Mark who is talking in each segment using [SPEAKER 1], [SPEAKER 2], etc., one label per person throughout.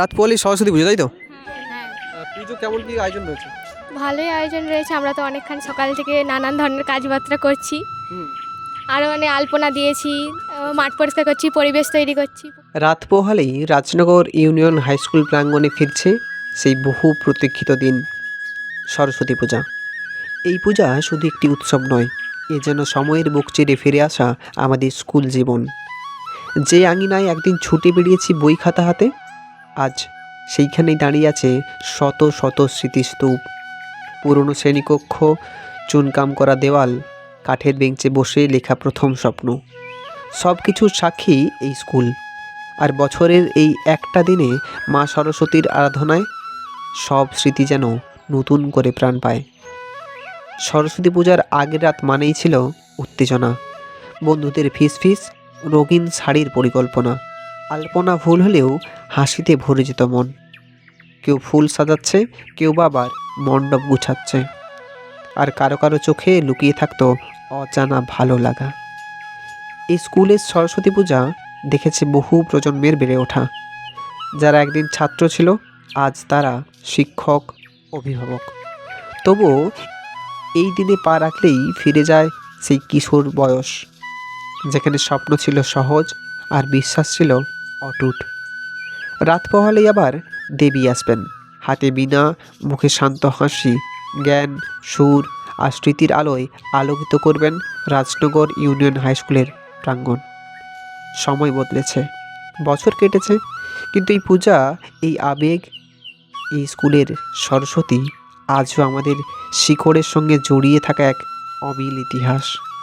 [SPEAKER 1] রাত পোয়ালি সরস্বতী পুজো তাই তো?
[SPEAKER 2] হ্যাঁ।
[SPEAKER 1] পুজো কেমন কি আয়োজন রয়েছে?
[SPEAKER 2] ভালোই আয়োজন রয়েছে আমরা তো অনেকক্ষণ সকাল থেকে নানান ধরনের কাজবার্তা করছি। আরও মানে আলপনা দিয়েছি মাঠ পরিষ্কার করছি পরিবেশ তৈরি করছি।
[SPEAKER 1] রাত পোহালেই রাজনগর ইউনিয়ন হাই স্কুল প্রাঙ্গণে ফিরছে সেই বহু প্রতীক্ষিত দিন সরস্বতী পূজা। এই পূজা শুধু একটি উৎসব নয় এ যেন সময়ের বুক চিরে ফিরে আসা আমাদের স্কুল জীবন। যে আঙিনায় একদিন ছুটে বেরিয়েছি বই খাতা হাতে আজ সেইখানেই দাঁড়িয়ে আছে শত শত স্মৃতিস্তূপ। পুরনো শ্রেণীকক্ষ, চুনকাম করা দেওয়াল, কাঠের বেঞ্চে বসে লেখা প্রথম স্বপ্ন। সব কিছুর সাক্ষী এই স্কুল। আর বছরের এই একটা দিনে মা সরস্বতীর আরাধনায় সব স্মৃতি যেন নতুন করে প্রাণ পায়। সরস্বতী পূজার আগের রাত মানেই ছিল উত্তেজনা। বন্ধুদের ফিস ফিস রঙিন শাড়ির পরিকল্পনা। আলপনা ভুল হলেও হাসিতে ভরে যেত মন। কেউ ফুল সাজাচ্ছে, কেউ বাবার মণ্ডপ গুছাচ্ছে। আর কারও কারও চোখে লুকিয়ে থাকতো অজানা ভালো লাগা। এই স্কুলের সরস্বতী পূজা দেখেছে বহু প্রজন্মের বেড়ে ওঠা। যারা একদিন ছাত্র ছিল, আজ তারা শিক্ষক, অভিভাবক। তবুও এই দিনে পা রাখলেই ফিরে যায় সেই কিশোর বয়স, যেখানে স্বপ্ন ছিল সহজ আর বিশ্বাস ছিল অটুট। রাত পোহালেই আবার দেবী আসবেন। হাতে বিনা মুখে শান্ত হাসি, জ্ঞান, সুর আর স্মৃতির আলোয় আলোকিত করবেন রাজনগর ইউনিয়ন হাই স্কুলের প্রাঙ্গণ। সময় বদলেছে, বছর কেটেছে, কিন্তু এই পূজা, এই আবেগ, এই স্কুলের সরস্বতী আজও আমাদের শিকড়ের সঙ্গে জড়িয়ে থাকা এক অমিল ইতিহাস।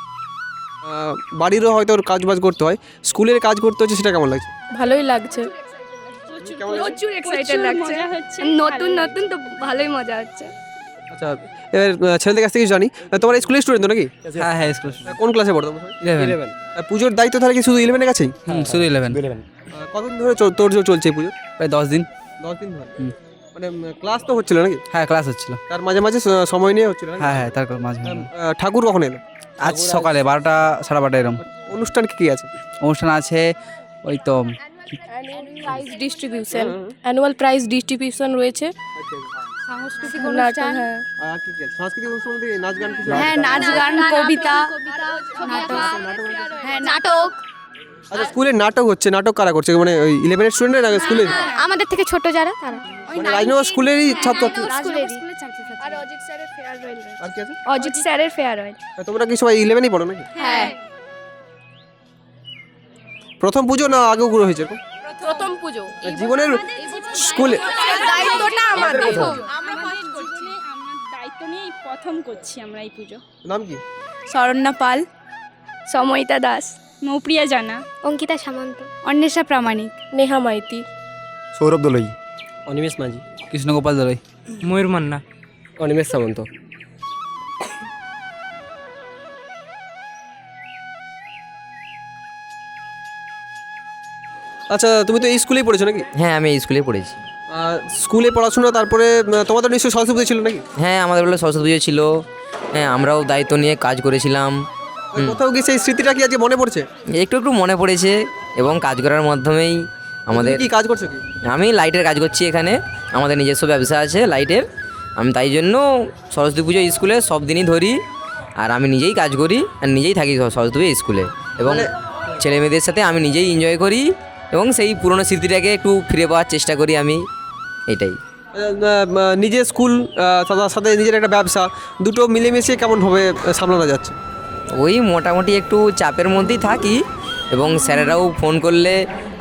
[SPEAKER 1] বাড়িরও হয়তো কাজ বাজ করতে হয়। স্কুলের কাজ করতে হচ্ছে সেটা কেমন লাগছে?
[SPEAKER 3] ভালোই লাগছে। প্রচুর এক্সাইটেড লাগছে? নতুন নতুন তো ভালোই মজা হচ্ছে।
[SPEAKER 1] আচ্ছা এবার ছেলেদের কাছ থেকে কিছু জানি। তোমার স্কুলের স্টুডেন্ট তো নাকি?
[SPEAKER 4] হ্যাঁ হ্যাঁ স্কুল
[SPEAKER 1] কোন ক্লাসে পড়ো
[SPEAKER 4] ইলেভেন
[SPEAKER 1] পুজোর দায়িত্ব তাহলে কি শুধু ইলেভেনের কাছেই?
[SPEAKER 4] হুম শুধু ইলেভেন
[SPEAKER 1] কতদিন ধরে চল- তোড়জোড় চলছে পুজো?
[SPEAKER 4] প্রায় দশ দিন।
[SPEAKER 1] দশ দিন ধরে?
[SPEAKER 4] হুম।
[SPEAKER 1] মানে ক্লাস তো হচ্ছিল নাকি?
[SPEAKER 4] হ্যাঁ ক্লাস হচ্ছিল।
[SPEAKER 1] তার মাঝে মাঝে সময় নিয়ে হচ্ছিল
[SPEAKER 4] হ্যাঁ হ্যাঁ তারপর মাঝে মাঝে।
[SPEAKER 1] ঠাকুর কখন এলো?
[SPEAKER 4] আজ সকালে বারোটা সাড়ে বারোটা এরকম
[SPEAKER 1] অনুষ্ঠান কি কি আছে?
[SPEAKER 4] অনুষ্ঠান আছে ওই তো
[SPEAKER 3] prize distribution annual prize distribution রয়েছে।
[SPEAKER 2] সাংস্কৃতিক অনুষ্ঠান।
[SPEAKER 3] হ্যাঁ।
[SPEAKER 1] নাচ গান কিছু
[SPEAKER 5] হ্যাঁ নাচ গান কবিতা হ্যাঁ নাটক।
[SPEAKER 1] আচ্ছা স্কুলে নাটক হচ্ছে নাটক কারা করছে? মানে ওই ইলেভেনের স্কুলে
[SPEAKER 2] আমাদের থেকে ছোট যারা তারা।
[SPEAKER 1] মানে রাজনগর স্কুলেরই ছাত্র
[SPEAKER 3] অজিত স্যারের ফেয়ারওয়েল
[SPEAKER 1] আর কি আছে?
[SPEAKER 3] অজিত স্যারের ফেয়ারওয়েল
[SPEAKER 1] তোমরা কি সবাই ইলেভেনই পড়ো নাকি?
[SPEAKER 5] হ্যাঁ।
[SPEAKER 1] প্রথম পুজো না আগেও গুলো হয়েছে?
[SPEAKER 3] প্রথম পুজো।
[SPEAKER 1] জীবনের স্কুলে
[SPEAKER 3] দায়িত্বটা আমাদের
[SPEAKER 6] আমরা দায়িত্ব নিয়ে প্রথম করছি আমরা এই পুজো।
[SPEAKER 1] নাম কি?
[SPEAKER 3] শরণ্যা পাল। সময়িতা দাস।
[SPEAKER 6] মৌপ্রিয়া জানা।
[SPEAKER 2] অঙ্কিতা সামন্ত।
[SPEAKER 5] অন্বেষা প্রামাণিক।
[SPEAKER 3] নেহা মাইতি।
[SPEAKER 7] সৌরভ দোলই।
[SPEAKER 8] অনিমেষ মাঝি।
[SPEAKER 4] কৃষ্ণগোপাল দলই।
[SPEAKER 8] ময়ূর মান্না। অনিমেষ সামন্ত
[SPEAKER 1] আচ্ছা তুমি তো এই স্কুলেই পড়েছো নাকি?
[SPEAKER 9] হ্যাঁ আমি এই স্কুলে পড়েছি।
[SPEAKER 1] স্কুলে পড়াশোনা তারপরে তোমাদের নিশ্চয়ই সরস্বতী পুজো ছিল নাকি?
[SPEAKER 9] হ্যাঁ আমাদের বেলা সরস্বতী পুজো ছিল। হ্যাঁ আমরাও দায়িত্ব নিয়ে কাজ করেছিলাম।
[SPEAKER 1] কোথাও কি সেই স্মৃতিটা কি আজকে মনে পড়ছে?
[SPEAKER 9] একটু একটু মনে পড়েছে এবং কাজ করার মাধ্যমেই আমাদের
[SPEAKER 1] কি কাজ করছ কি?
[SPEAKER 9] আমি লাইটের কাজ করছি এখানে। আমাদের নিজস্ব ব্যবসা আছে লাইটের। আমি তাই জন্য সরস্বতী পুজো স্কুলে সব দিনই ধরি আর আমি নিজেই কাজ করি আর নিজেই থাকি সরস্বতী পুজো স্কুলে। এবং ছেলে মেয়েদের সাথে আমি নিজেই এনজয় করি এবং সেই পুরনো স্মৃতিটাকে একটু ফিরে পাওয়ার চেষ্টা করি আমি এটাই।
[SPEAKER 1] নিজের স্কুল তার সাথে নিজের একটা ব্যবসা দুটো মিলেমিশে কেমনভাবে সামলানো যাচ্ছে?
[SPEAKER 9] ওই মোটামুটি একটু চাপের মধ্যেই থাকি এবং স্যারেরাও ফোন করলে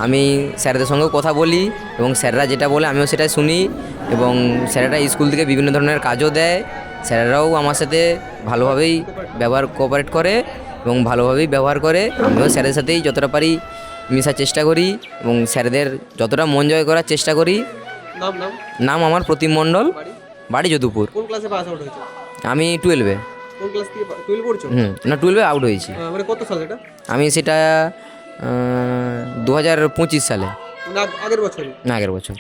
[SPEAKER 9] আমি স্যারদের সঙ্গেও কথা বলি এবং স্যাররা যেটা বলে আমিও সেটা শুনি এবং স্যারেরা স্কুল থেকে বিভিন্ন ধরনের কাজও দেয়। স্যারেরাও আমার সাথে ভালোভাবেই ব্যবহার কোঅপারেট করে এবং ভালোভাবেই ব্যবহার করে। আমিও স্যারের সাথেই যতটা পারি মেশার চেষ্টা করি এবং স্যারদের যতটা মন জয় করার চেষ্টা করি।
[SPEAKER 1] নাম
[SPEAKER 9] আমার প্রতিম মণ্ডল। বাড়ি? যদুপুর।
[SPEAKER 1] কোন ক্লাসে পাস আউট হয়েছে?
[SPEAKER 9] আমি টুয়েলভে
[SPEAKER 1] কোন ক্লাস থেকে টুয়েলভ পড়ছো?
[SPEAKER 9] হুম না টুয়েলভে আউট হয়েছি।
[SPEAKER 1] মানে কত সাল এটা?
[SPEAKER 9] আমি সেটা দু হাজার পঁচিশ সালে।
[SPEAKER 1] না আগের বছর
[SPEAKER 9] না আগের বছর।